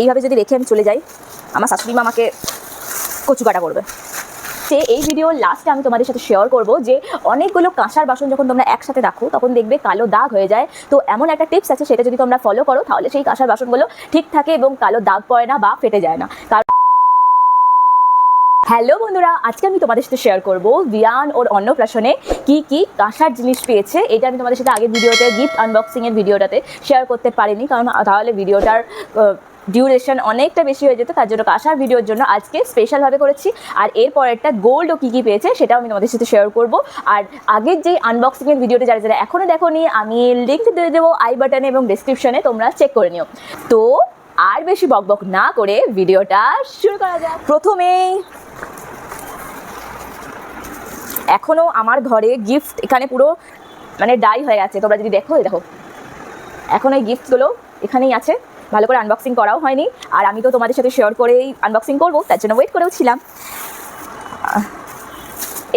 এইভাবে যদি রেখে আমি চলে যাই, আমার শাশুড়ি মা আমাকে কচু কাটা করবে। যে এই ভিডিওর লাস্টে আমি তোমাদের সাথে শেয়ার করব যে অনেকগুলো কাঁসার বাসন যখন তোমরা একসাথে রাখো, তখন দেখবে কালো দাগ হয়ে যায়। তো এমন একটা টিপস আছে, সেটা যদি তোমরা ফলো করো, তাহলে সেই কাঁসার বাসনগুলো ঠিক থাকে এবং কালো দাগ পড়ে না বা ফেটে যায় না। কারণ হ্যালো বন্ধুরা, আজকে আমি তোমাদের সাথে শেয়ার করব বিয়ান ওর অন্নপ্রাশনে কি কি কাঁসার জিনিস পেয়েছে। এটা আমি তোমাদের সাথে আগের ভিডিওতে গিফট আনবক্সিংয়ের ভিডিওটাতে শেয়ার করতে পারিনি, কারণ তাহলে ভিডিওটার ডিউরেশন অনেকটা বেশি হয়ে যেত, তার জন্য কাঁসার ভিডিওর জন্য আজকে স্পেশালভাবে করেছি। আর এর পরেরটা গোল্ড ও কী কী পেয়েছে সেটাও আমি তোমাদের সাথে শেয়ার করব। আর আগের যেই আনবক্সিংয়ের ভিডিওটা যারা যারা এখনও দেখোনি, আমি লিঙ্ক দিয়ে দেবো আই বাটনে এবং ডিসক্রিপশনে তোমরা চেক করে নিও। তো আর বেশি বকবক না করে ভিডিওটা শুরু করা যাক। প্রথমেই এখনও আমার ঘরে গিফট এখানে পুরো মানে ডাই হয়ে গেছে। তোমরা যদি দেখো দেখো। এখন এই গিফটগুলো এখানেই আছে। ভালো করে আনবক্সিং করাও হয়নি। আর আমি তো তোমাদের সাথে শেয়ার করেই আনবক্সিং করব, তার জন্য ওয়েট করেও ছিলাম।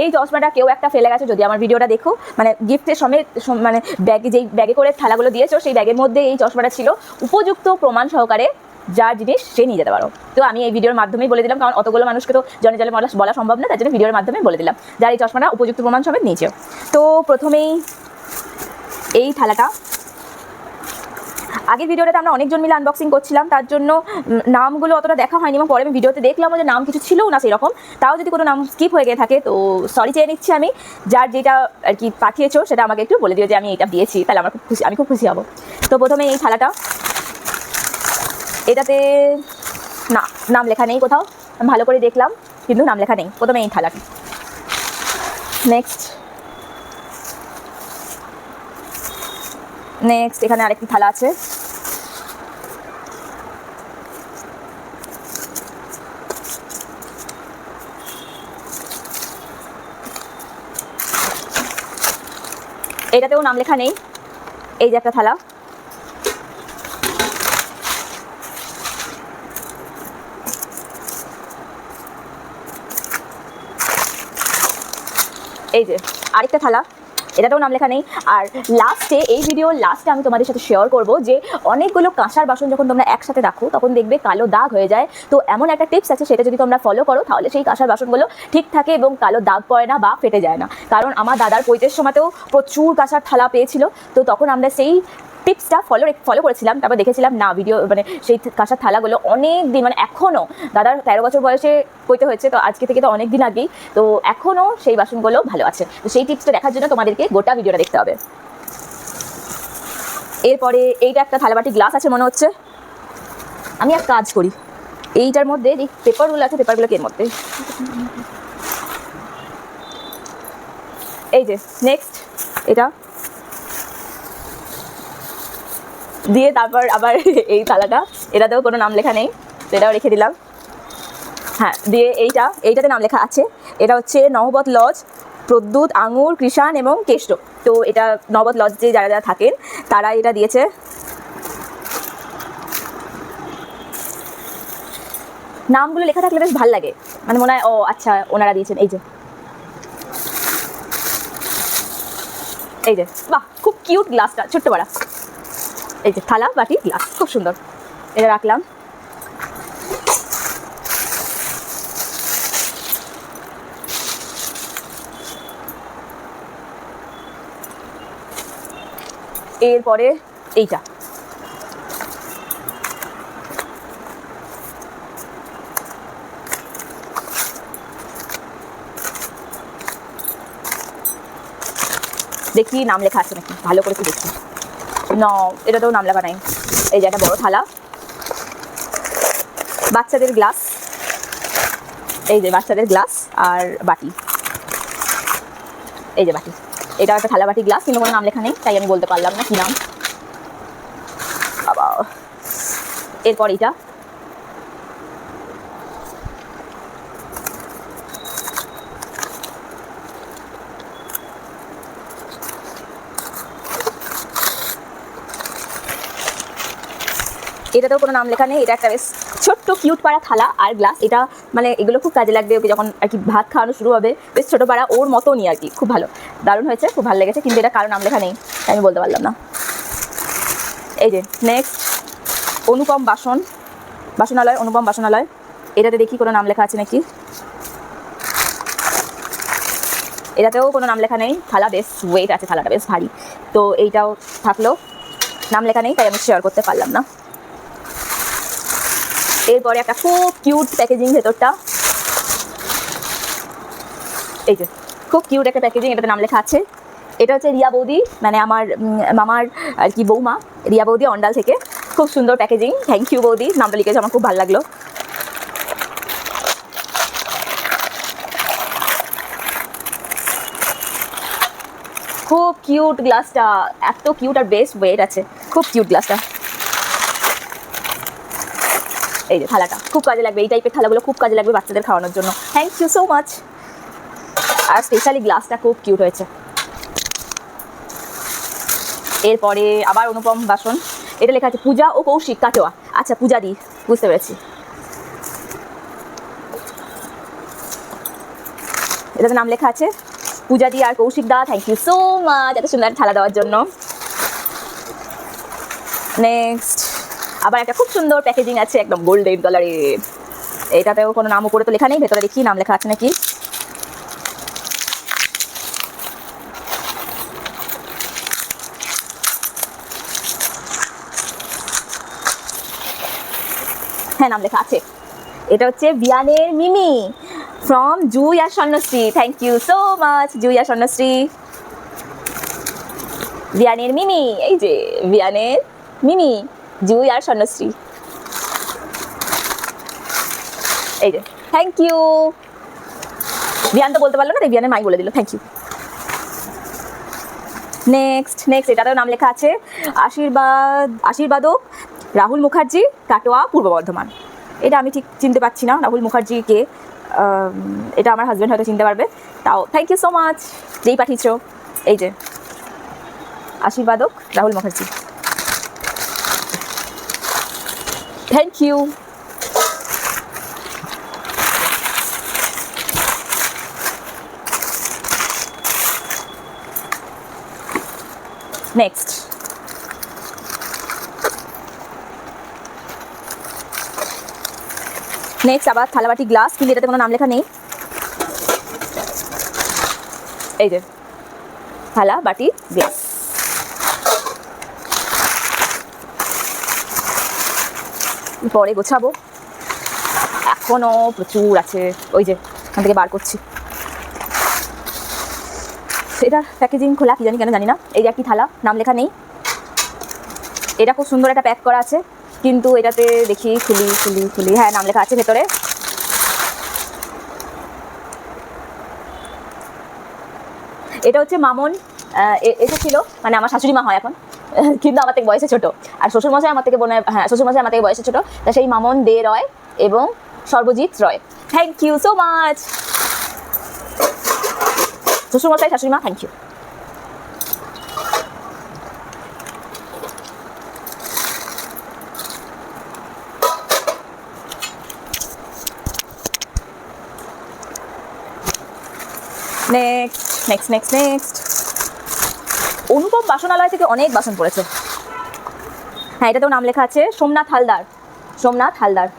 এই চশমাটা কেউ একটা ফেলে গেছে, যদি আমার ভিডিওটা দেখো। মানে গিফটের সমেত মানে ব্যাগে যেই ব্যাগে করে থালাগুলো দিয়েছ, সেই ব্যাগের মধ্যে এই চশমাটা ছিল। উপযুক্ত প্রমাণ সহকারে যা জিনিস সে নিয়ে যেতে পারো। তো আমি এই ভিডিওর মাধ্যমেই বলে দিলাম, কারণ অতগুলো মানুষকে তো জনে জলে বলা সম্ভব না, তার জন্য ভিডিওর মাধ্যমে বলে দিলাম। যার এই চশমাটা উপযুক্ত প্রমাণ সমেত নিয়েছে। তো প্রথমেই এই থালাটা আগের ভিডিওটাতে আমরা অনেকজন মিলে আনবক্সিং করছিলাম, তার জন্য নামগুলো অতটা দেখা হয়নি এবং পরে আমি ভিডিওতে দেখলাম যে নাম কিছু ছিল না সেরকম। তাও যদি কোনো নাম স্কিপ হয়ে গিয়ে থাকে, তো সরি চেয়ে নিচ্ছি আমি। যার যেটা আর কি পাঠিয়েছো, সেটা আমাকে একটু বলে দিও যে আমি এটা দিয়েছি। তাহলে আমার খুব খুশি, আমি খুব খুশি হব। তো প্রথমে এই থালাটা। এটাতে, না, নাম লেখা নেই কোথাও। ভালো করে দেখলাম, কিন্তু নাম লেখা নেই। প্রথমে এই থালাটা। নেক্সট নেক্সট এখানে আরেকটি থালা আছে। এটাতেও নাম লেখা নেই, এই যে একটা থালা। এই যে আরেকটা থালা। এটাতেও নাম লেখা নেই। আর লাস্টে এই ভিডিও লাস্টে আমি তোমাদের সাথে শেয়ার করব যে, অনেকগুলো কাঁসার বাসন যখন তোমরা একসাথে রাখো, তখন দেখবে কালো দাগ হয়ে যায়। তো এমন একটা টিপস আছে, সেটা যদি তোমরা ফলো করো, তাহলে সেই কাঁসার বাসনগুলো ঠিক থাকে এবং কালো দাগ পড়ে না বা ফেটে যায় না। কারণ আমার দাদার পৈতের সময়তেও প্রচুর কাঁসার থালা পেয়েছিল। তো তখন আমরা সেই টিপসটা ফলো ফলো করেছিলাম, তারপর দেখেছিলাম, না ভিডিও মানে সেই কাঁসার থালাগুলো অনেক দিন মানে এখনও দাদার তেরো বছর বয়সে পইতে হয়েছে, তো আজকে থেকে তো অনেক দিন আগেই, তো এখনও সেই বাসনগুলো ভালো আছে। তো সেই টিপসটা দেখার জন্য তোমাদেরকে গোটা ভিডিওটা দেখতে হবে। এরপরে এইটা একটা থালাবাটি গ্লাস আছে মনে হচ্ছে। আমি এক কাজ করি, এইটার মধ্যে যে পেপারগুলো আছে পেপারগুলোকে এর মধ্যে। এই যে নেক্সট এটা। দিয়ে তারপর আবার এই থালাটা, এটাতেও কোনো নাম লেখা নেই, তো এটাও রেখে দিলাম। হ্যাঁ দিয়ে এইটা, এইটাতে নাম লেখা আছে। এটা হচ্ছে নহবত লজ, প্রদ্যুৎ, আঙুর, কৃষাণ এবং কেষ্ট। তো এটা নহবত লজ যারা যারা থাকেন, তারা এটা দিয়েছে। নামগুলো লেখা থাকলে বেশ ভালো লাগে। মানে মনে হয়, ও আচ্ছা ওনারা দিয়েছেন, এই যে। এই যে, বাহ, খুব কিউট গ্লাসটা ছোট্ট বড়া এই যে থালা, বাটি, গ্লাস, খুব সুন্দর। এটা রাখলাম। এরপরে এইটা। দেখি নাম লেখা আছে নাকি? ভালো করে দেখি। ন, এটাতেও নাম লেখা নাই। এই যে একটা বড় থালা। বাচ্চাদের গ্লাস। এই যে বাচ্চাদের গ্লাস আর বাটি। এই যে বাটি। এটা একটা থালা বাটি গ্লাস, কিন্তু কোনো নাম লেখা নেই, তাই আমি বলতে পারলাম না কি নাম। বাবা। এরপর এটা এটাতেও কোনো নাম লেখা নেই, এটা একটা বেশ ছোট্ট কিউট পাড়া থালা আর গ্লাস এটা মানে এগুলো খুব কাজে লাগবে ওকে যখন আর কি ভাত খাওয়ানো শুরু হবে। বেশ ছোটো পাড়া, ওর মতনই আর কি, খুব ভালো। দারুণ হয়েছে, খুব ভালো লেগেছে, কিন্তু এটা কারও নাম লেখা নেই, আমি বলতে পারলাম না। এই যে নেক্সট অনুপম বাসন, বাসনালয়, অনুপম বাসনালয়। এটাতে দেখি কোনো নাম লেখা আছে নাকি? এটাতেও কোনো নাম লেখা নেই, থালা বেশ ওয়েট আছে, থালাটা বেশ ভারী। তো এইটাও থাকল, নাম লেখা নেই, তাই আমি শেয়ার করতে পারলাম না। এরপরে একটা খুব কিউট প্যাকেজিং ভেতরটা। এই যে, খুব কিউট একটা প্যাকেজিং এটাতে নাম লেখা আছে। এটা হচ্ছে রিয়া বৌদি মানে আমার মামার আর কি বৌমা, রিয়া বৌদি অন্ডাল থেকে। খুব সুন্দর প্যাকেজিং থ্যাংক ইউ বৌদি, নামটা লিখেছে আমার খুব ভালো লাগল। খুব কিউট গ্লাসটা এত কিউট আর বেস্ট ওয়েট আছে। খুব কিউট গ্লাসটা এই যে থালাটা। খুব কাজে লাগবে, এই টাইপের থালাগুলো খুব কাজে লাগবে বাচ্চাদের খাওয়ানোর জন্য। থ্যাংক ইউ সো মাচ আর স্পেশালি গ্লাসটা খুব কিউট হয়েছে। এরপরে আবার অনুপম বাসন। এটা লেখা আছে, পূজা ও কৌশিক কাটোয়া। আচ্ছা পূজা দি, বুঝতে পেরেছি। এটাতে নাম লেখা আছে, পূজা দি আর Kaushik da thank you so much এত সুন্দর থালা দেওয়ার জন্য। নেক্সট আবার একটা খুব সুন্দর প্যাকেজিং আছে, একদম গোল্ডেন কালারের এটাতেও কোনো নাম উপরে তো লেখা নেই, ভেতরে দেখি নাম লেখা আছে নাকি। হ্যাঁ নাম লেখা আছে। এটা হচ্ছে বিয়ানের Mimi from Jui R Swarnashree. Thank you so much Jui আর স্বর্ণশ্রী। বিয়ানের মিমি, এই যে বিয়ানের মিমি। জুই আর স্বর্ণশ্রী। এই যে থ্যাংক ইউ বিয়ান তো বলতে পারল না, তাই মাই বলে দিল থ্যাংক ইউ নেক্সট নেক্সট এটাতেও নাম লেখা আছে, আশীর্বাদ আশীর্বাদক রাহুল মুখার্জি কাটোয়া পূর্ব বর্ধমান। এটা আমি ঠিক চিনতে পারছি না, রাহুল মুখার্জি কে এটা আমার হাজব্যান্ড হয়তো চিনতে পারবে। তাও থ্যাংক ইউ সো মাচ যেই পাঠিয়েছ, এই যে, আশীর্বাদক Rahul Mukherjee. Thank you next next আবার থালাবাটি গ্লাস কিন্তু এটাতে কোনো নাম লেখা নেই। এই যে থালা বাটি গ্লাস পরে গোছাবো। এখনও প্রচুর আছে। ওই যে ওখান থেকে বার করছি। এটার প্যাকেজিং খোলা, কি জানি কেন জানি না। এই যে একটি থালা, নাম লেখা নেই। এটা খুব সুন্দর একটা প্যাক করা আছে। কিন্তু এটাতে দেখি খুলি খুলি খুলি। হ্যাঁ নাম লেখা আছে ভেতরে। এটা হচ্ছে মামন। এসেছিল। মানে আমার শাশুড়ি মা হয় এখন। কিন্তু আমার থেকে বয়সে ছোট। আর শ্বশুরমশাই আমার থেকে বোনের হ্যাঁ শ্বশুরমশাই আমার থেকে বয়সে ছোট। তা সেই মামন দে রয় এবং Sarbajit Roy. Thank you so much শ্বশুরমশাই শাশুড়ি মা thank you next next next next Anupam Basanaloy থেকে অনেক বাসন পড়েছে। হ্যাঁ এটাতেও নাম লেখা আছে, সোমনাথ হালদার। সোমনাথ হালদার।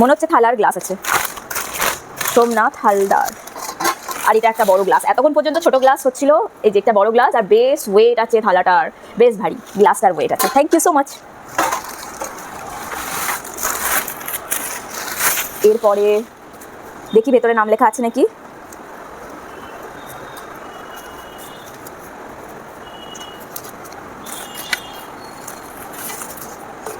মনে হচ্ছে থালার গ্লাস আছে। সোমনাথ হালদার। আর এটা একটা বড় গ্লাস। এতক্ষণ পর্যন্ত ছোট গ্লাস হচ্ছিল, এই যে একটা বড় গ্লাস, আর বেশ ওয়েট আছে থালাটার। বেশ ভারী, গ্লাসটার ওয়েট আছে। থ্যাংক ইউ সো মাচ এরপরে দেখি ভেতরে নাম লেখা আছে নাকি?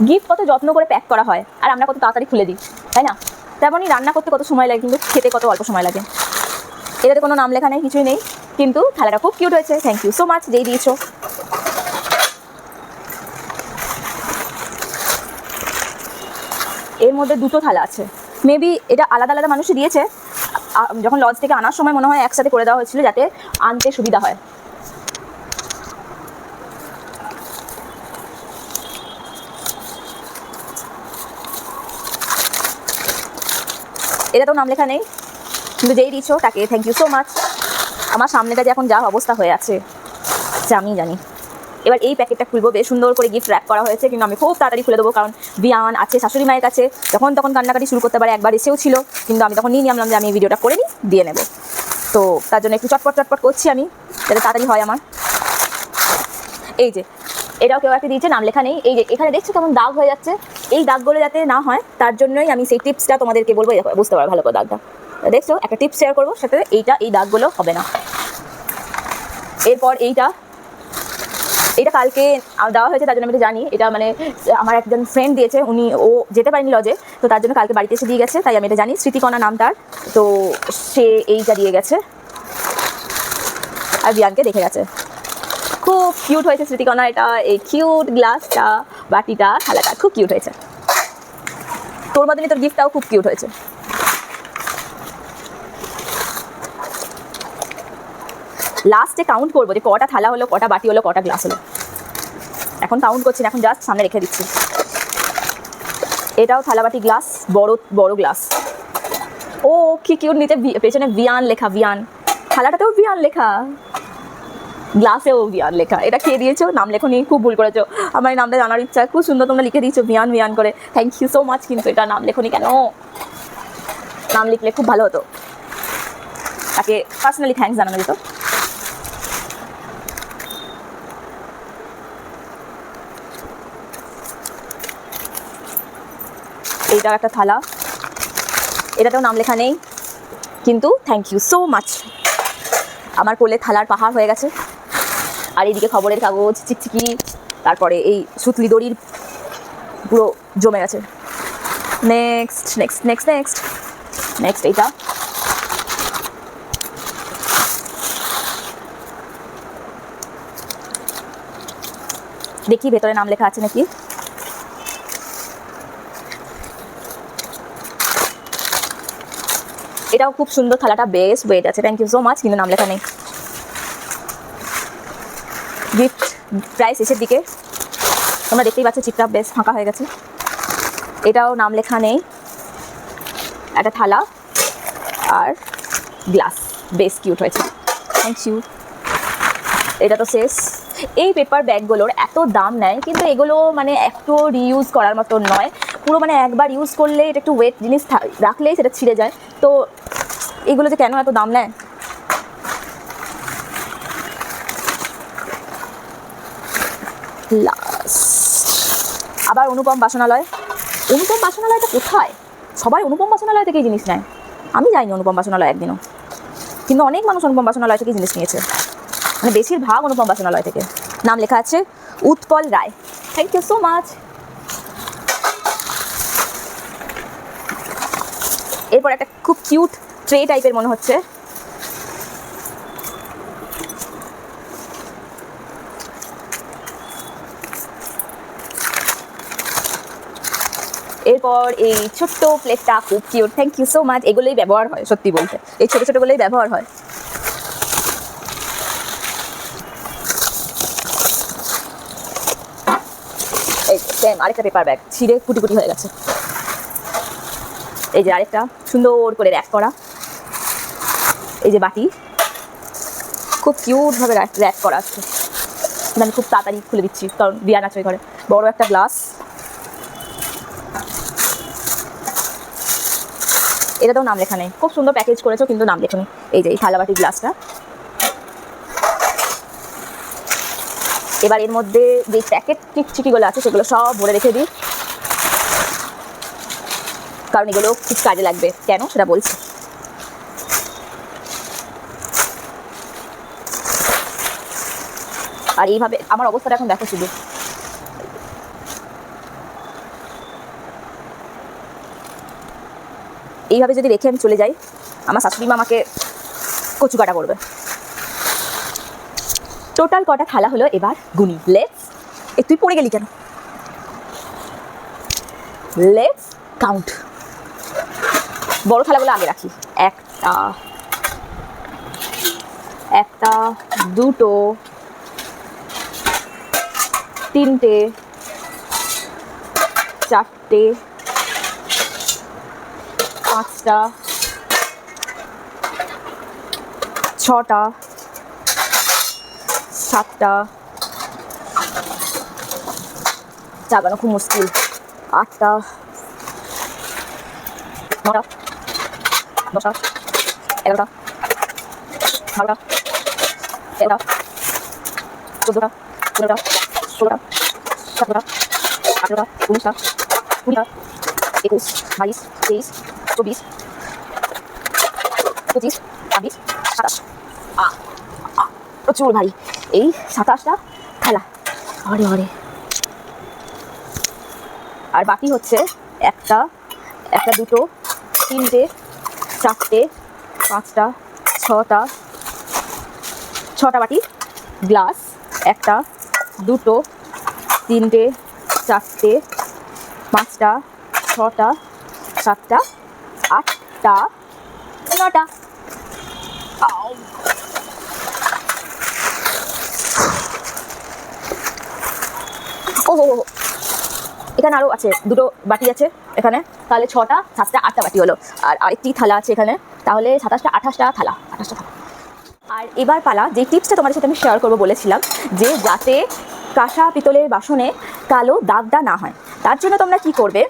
গিফট কত যত্ন করে প্যাক করা হয়, আর আমরা কত তাড়াতাড়ি খুলে দিই, তাই না? তেমনই রান্না করতে কত সময় লাগে, কিন্তু খেতে কত অল্প সময় লাগে। এটাতে কোনো নাম লেখা নেই, কিছুই নেই, কিন্তু থালাটা খুব কিউট হয়েছে থ্যাংক ইউ সো মাচ যেই দিয়েছ। এর মধ্যে দুটো থালা আছে। মেবি এটা আলাদা আলাদা মানুষই দিয়েছে যখন লজ থেকে আনার সময় মনে হয় একসাথে করে দেওয়া হয়েছিল, যাতে আনতে সুবিধা হয়। এটা তো নাম লেখা নেই। কিন্তু যেই দিচ্ছ তাকে থ্যাংক ইউ সো মাচ আমার সামনেটা যে এখন যা অবস্থা হয়ে আছে সে আমি জানি। এবার এই প্যাকেটটা খুলবো, বেশ সুন্দর করে গিফট র্যাপ করা হয়েছে, কিন্তু আমি খুব তাড়াতাড়ি খুলে দেবো, কারণ বিয়ান আছে, শাশুড়ি মায়ের কাছে। যখন তখন কান্নাকাটি শুরু করতে পারে, একবার এসেও ছিল, কিন্তু আমি তখন নিয়ে নিলাম যে আমি ভিডিওটা করে নিই, দিয়ে নেব। তো তার জন্য একটু চটপট চটপট করছি আমি, যাতে তাড়াতাড়ি হয় আমার। এই যে এটাও কেউ একটা দিয়েছে, নাম লেখা নেই। এই যে, এখানে দেখছ কেমন দাগ হয়ে যাচ্ছে? এই দাগগুলো যাতে না হয়, তার জন্যই আমি সেই টিপসটা তোমাদেরকে বলব বুঝতে পারো ভালো করে দাগটা। দেখছ, একটা টিপস শেয়ার করব, সাথে এইটা, এই দাগগুলো হবে না। এরপর এইটা, এটা কালকে দেওয়া হয়েছে, তার জন্য আমি জানি। এটা মানে আমার একজন ফ্রেন্ড দিয়েছে, উনি, ও যেতে পারেনি লজে তো তার জন্য কালকে বাড়িতে এসে দিয়ে গেছে, তাই আমি এটা জানি। স্মৃতিকণা নাম তার, তো সে এইটা দিয়ে গেছে। আর বিয়ানকে দেখে গেছে। খুব কিউট হয়েছে স্মৃতিকণা এটা এই কিউট গ্লাসটা বাটিটা, থালাটা খুব কিউট হয়েছে। তোর মতনই তোর গিফটটাও খুব কিউট হয়েছে। লাস্টে কাউন্ট করব যে কটা থালা হলো, কটা বাটি হলো, কটা গ্লাস হলো। এখন কাউন্ট করছি এখন জাস্ট সামনে রেখে দিচ্ছি। এটাও থালা, বাটি গ্লাস বড় বড় গ্লাস ও, কি কিউট ভি- পেছনে বিয়ান লেখা বিয়ান থালাটাতেও বিয়ান লেখা। গ্লাসেও ভিয়ান লেখা। এটা খেয়ে দিয়েছ? নাম লেখনি খুব ভুল করেছ। আমার এই নামটা জানার ইচ্ছা, খুব সুন্দর তোমরা লিখে দিয়েছ ভিয়ান ভিয়ান করে। থ্যাংক ইউ সো মাচ কিন্তু এটা নাম লেখনি কেন? নাম লিখলে খুব ভালো হতো। তাকে পার্সোনালি থ্যাঙ্কস জানানো যেত। এইটাও একটা থালা। এটাতেও নাম লেখা নেই। কিন্তু থ্যাংক ইউ সো মাচ আমার কোলে থালার পাহাড় হয়ে গেছে। আর এইদিকে খবরের কাগজ, চিকচিকি, তারপরে এই সুতলি দড়ির পুরো জমে গেছে। Next next next next next এইটা। দেখি ভেতরে নাম লেখা আছে নাকি? এটাও খুব সুন্দর থালাটা বেশ ওয়েট আছে থ্যাংক ইউ সো মাচ কিন্তু নাম লেখা নেই গিফট প্রায় শেষের দিকে। তোমরা দেখতেই পাচ্ছ চিপটা বেশ ফাঁকা হয়ে গেছে। এটাও নাম লেখা নেই। একটা থালা আর গ্লাস। বেশ কিউট হয়েছে। থ্যাংক ইউ এটা তো শেষ। এই পেপার ব্যাগগুলোর এত দাম নেয়, কিন্তু এগুলো মানে একটু রিইউজ করার মতো নয়। পুরো মানে একবার ইউজ করলে এটা একটু ওয়েট জিনিস রাখলেই সেটা ছিঁড়ে যায়। তো এগুলো যে কেন এত দাম নেয়? আবার অনুপম বাসনালয়। অনুপম বাসনালয়টা কোথায়? সবাই অনুপম বাসনালয় থেকেই জিনিস নেয়। আমি যাইনি অনুপম বাসনালয় একদিনও। কিন্তু অনেক মানুষ অনুপম বাসনালয় থেকে জিনিস নিয়েছে। মানে বেশিরভাগ অনুপম বাসনালয় থেকে। নাম লেখা আছে, Utpal Roy. Thank you so much এরপর একটা খুব কিউট ট্রে টাইপের মনে হচ্ছে। এরপর এই ছোট্ট প্লেটটা খুব cute thank you so much এগুলোই ব্যবহার হয়, সত্যি বলতে। এই ছোটো ছোটোগুলোই ব্যবহার হয়। আরেকটা পেপার ব্যাগ ছিঁড়ে কুটি কুটি হয়ে গেছে। এই যে, আরেকটা। সুন্দর করে র্যাপ করা। এই যে, বাটি। খুব কিউটভাবে র্যাপ করা আছে। আমি খুব তাড়াতাড়ি খুলে দিচ্ছি, কারণ বিয়ান আছে ঘরে। বড় একটা গ্লাস এটাতেও নাম লেখা নেই। খুব সুন্দর প্যাকেজ করেছ, কিন্তু নাম লেখনি এই যে এই থালাবাটি গ্লাসটা এবার এর মধ্যে যে প্যাকেট চিকিগুলো আছে, সেগুলো সব ভরে রেখে দিই। কারণ এগুলো খুব কাজে লাগবে। কেন? সেটা বলছি। আর এইভাবে আমার অবস্থাটা এখন দেখো শুধু। এইভাবে যদি রেখে আমি চলে যাই, আমার শাশুড়ি মা আমাকে কচু কাটা করবে। টোটাল কটা থালা হলো এবার? গুনি। লেটস এ, তুই পড়ে গেলি কেন? লেটস কাউন্ট বড় থালাগুলো আগে রাখি। একটা একটা, দুটো, তিনটে, চারটে পাঁচটা, ছটা, সাতটা। জাগানো খুব মুশকিল। আটটা, নটা, দশটা, এগারোটা, বারোটা, তেরোটা, চোদ্দোটা, পনেরোটা, ষোলোটা, সতেরোটা, আঠেরোটা, উনিশটা, কুড়িটা, একুশ, বাইশ, তেইশ চব্বিশ, পঁচিশ, ছাব্বিশ, সাতাশ। প্রচুর ভারী। এই সাতাশটা খেলা। আরে আরে আর বাকি হচ্ছে একটা একটা, দুটো, তিনটে, চারটে, পাঁচটা, ছটা ছটা বাটি গ্লাস, একটা, দুটো, তিনটে, চারটে, পাঁচটা, ছটা, সাতটা আটটা নটা। ও। এখানে আরও আছে দুটো বাটি আছে এখানে। তাহলে ছটা সাতটা আটটা বাটি হলো। আর আরেকটি থালা আছে এখানে। তাহলে সাতাশটা আঠাশটা থালা আঠাশটা থালা। আর এবার পালা যে টিপসটা তোমাদের সাথে আমি শেয়ার করব বলেছিলাম যে যাতে কাঁসা পিতলের বাসনে কালো দাগটা না হয়। তার জন্য তোমরা কি করবে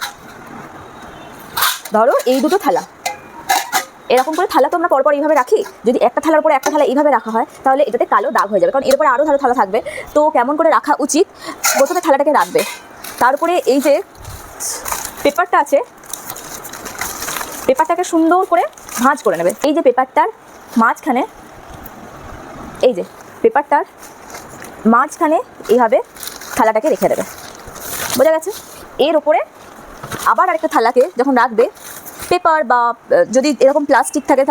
ধরো এই দুটো থালা। এরকম করে থালা তো আমরা পরপর এইভাবে রাখি? যদি একটা থালার উপরে একটা থালা এইভাবে রাখা হয়, তাহলে এটাতে কালো দাগ হয়ে যাবে। কারণ এর উপরে আরও ধরো থালা থাকবে। তো কেমন করে রাখা উচিত? প্রথমে থালাটাকে রাখবে। তারপরে এই যে পেপারটা আছে, পেপারটাকে সুন্দর করে ভাঁজ করে নেবে। এই যে পেপারটার মাঝখানে, এই যে পেপারটার মাঝখানে এইভাবে থালাটাকে রেখে দেবে। বোঝা গেছে? এর ওপরে আবার আরেকটা থালাকে যখন রাখবে পেপার বা যদি এরকম প্লাস্টিক থাকে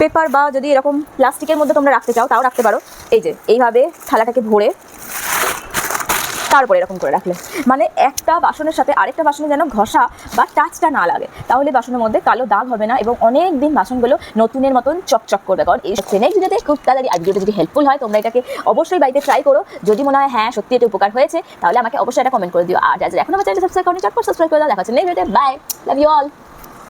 পেপার বা যদি এরকম প্লাস্টিকের মধ্যে তোমরা রাখতে চাও, তাও রাখতে পারো। এই যে, এইভাবে থালাটাকে ভরে তারপরে এরকম করে রাখলে মানে একটা বাসনের সাথে আরেকটা বাসনে যেন ঘষা বা টাচটা না লাগে। তাহলে বাসনের মধ্যে কালো দাগ হবে না এবং অনেক দিন বাসনগুলো নতুনের মতন চকচক করবে। কারণ এই নেক্সট ভিডিওতে খুব তাড়াতাড়ি আর ভিডিওটা যদি হেল্পফুল হয়, তোমরা এটাকে অবশ্যই বাড়িতে ট্রাই করো। যদি মনে হয় হ্যাঁ সত্যি এটা উপকার হয়েছে, তাহলে আমাকে অবশ্যই এটা কমেন্ট করে দিও। আর যারা এখন আমার সাবস্ক্রাইব সাবস্ক্রাইব করে দেখা হচ্ছে next bye love you all